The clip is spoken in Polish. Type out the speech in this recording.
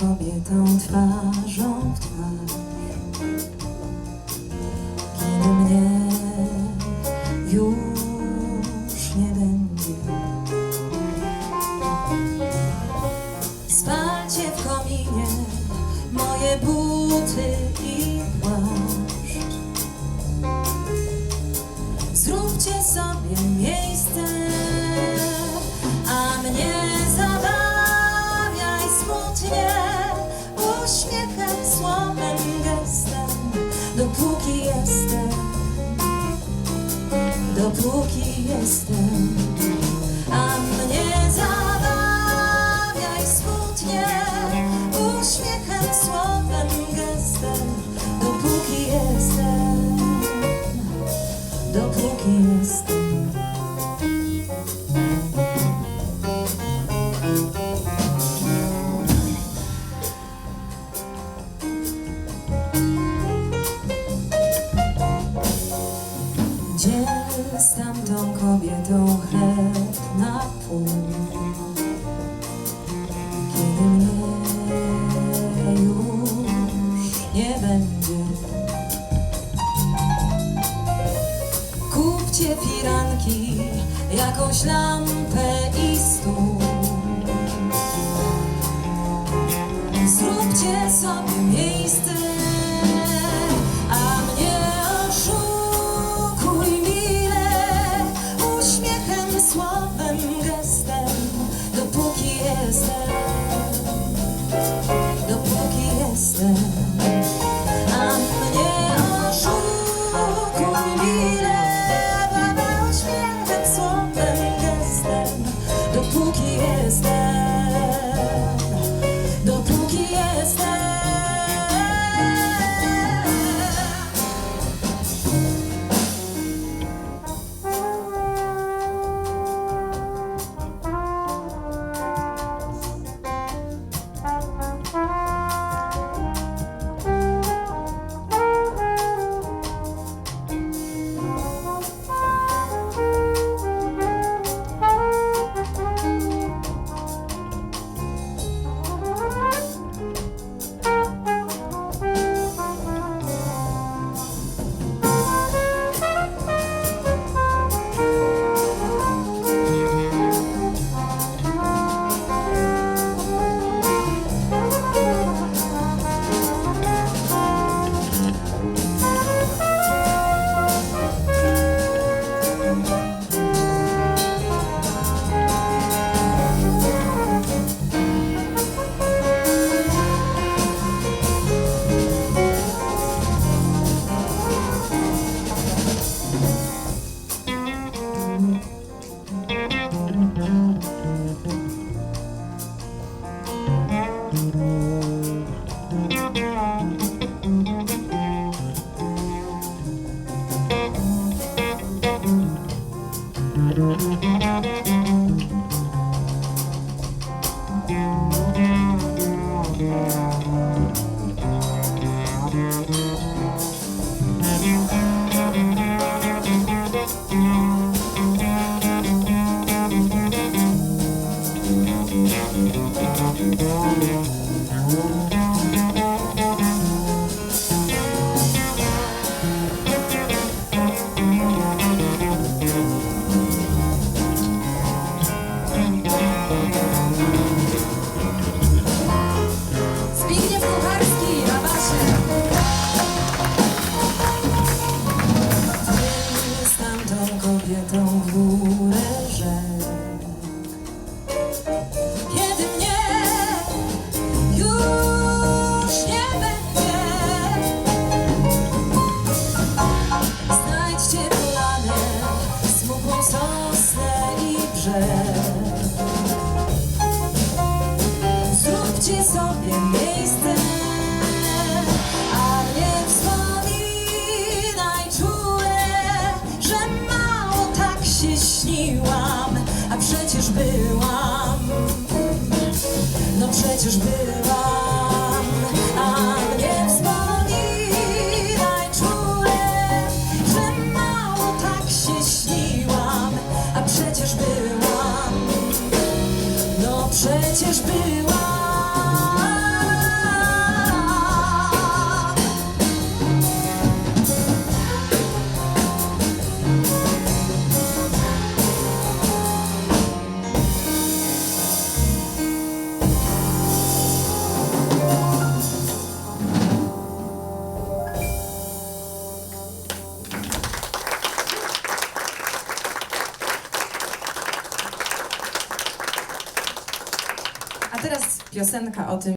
kobietą twarzą w twarz. Kiedy mnie już nie będzie. Spalcie w kominie moje buty dopóki jestem. A mnie zabawiaj smutnie uśmiechem, słowem, gestem, dopóki jestem dopóki jestem. Kupcie firanki, jakąś lampę i stół. Zróbcie sobie miejsce, Música a przecież byłam, no przecież byłam, a nie wspominaj czule, że mało tak się śniłam, a przecież byłam. No przecież byłam piosenka o tym,